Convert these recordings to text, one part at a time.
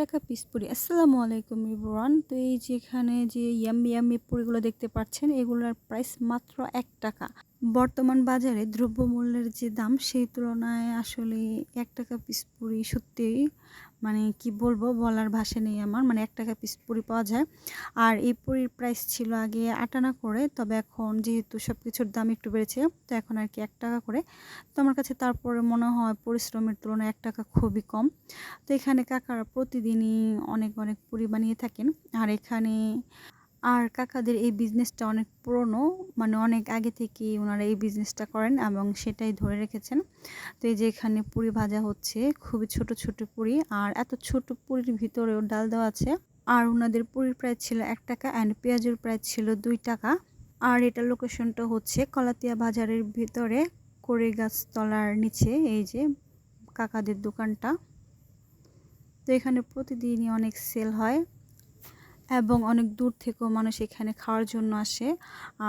টাকা পিস পুরি। আসসালামু আলাইকুম ইবরান তো এই যেখানে যে ইয়াম্মি ইয়াম্মি পুরিগুলো দেখতে পাচ্ছেন, এগুলোর প্রাইস মাত্র এক টাকা। বর্তমান বাজারে দ্রব্যমূল্যের যে দাম, সেই তুলনায় আসলে এক টাকা পিস পুরি সত্যিই। মানে কি বলব? বলার ভাষা নেই আমার। মানে এক টাকা পিস পুরি পাওয়া যায়। আর এই পুরির প্রাইস ছিল আগে আটানা করে। তবে এখন যেহেতু সব কিছুর দাম একটু বেড়েছে, তো এখন আর কি এক টাকা করে। তো আমার কাছে তারপরে মনে হয় পরিশ্রমের তুলনায় এক টাকা খুবই কম। তো এখানে কাকারা প্রতিদিনই অনেক অনেক পুরি বানিয়ে থাকেন। আর এখানে আর কাকাদের এই বিজনেসটা অনেক পুরনো মানে অনেক আগে থেকেই ওনারা এই বিজনেসটা করেন এবং সেটাই ধরে রেখেছেন। তো এই যে এখানে পুরি ভাজা হচ্ছে, খুবই ছোট ছোট পুরি আর এত ছোট পুরির ভিতরেও ডাল দেওয়া আছে। আর ওনাদের পুরির প্রাইস ছিল এক টাকা অ্যান্ড পেঁয়াজের প্রাইস ছিল দুই টাকা। আর এটা লোকেশনটা হচ্ছে কলাতিয়া বাজারের ভিতরে করে গাছতলার নিচে, এই যে কাকাদের দোকানটা। তো এখানে প্রতিদিনই অনেক সেল হয়। এবং অনেক দূর থেকেও মানুষ এখানে খাওয়ার জন্য আসে।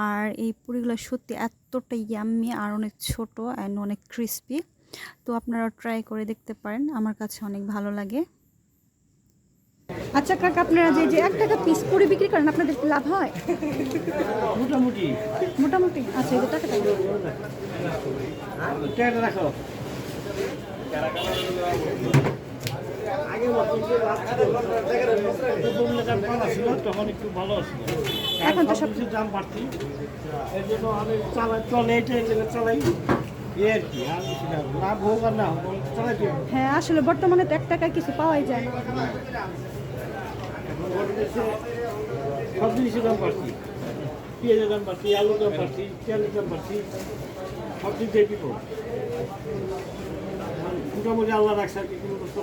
আর এই পুরিগুলো সত্যি এতটা ইয়াম্মি আর অনেক ছোট অ্যান্ড অনেক ক্রিস্পি তো আপনারা ট্রাই করে দেখতে পারেন আমার কাছে অনেক ভালো লাগে। আচ্ছা কাকা আপনারা যে যে এক টাকা পিস পুরি বিক্রি করেন আপনাদের কি লাভ হয়? মোটামুটি। মোটামুটি? আচ্ছা এই যে টাকাটা। টাকাটা রাখো। আগে ছিল, তখন একটু ভালো ছিল। এখন তো সব- কিছুর দাম বাড়তি। এর জন্য আমি চালাই চলে জন্য চালাই। হ্যাঁ আসলে বর্তমানে তো এক টাকায় কিছু পাওয়াই যায়। না সব জিনিসের দাম বাড়তি। পেঁয়াজের দাম বাড়তি আলুর দাম বাড়তি তেলের দাম বাড়তি। সব দিক দিয়ে বিপদ। মোটামুটি আল্লাহ রাখছে আর কি কোনো কষ্ট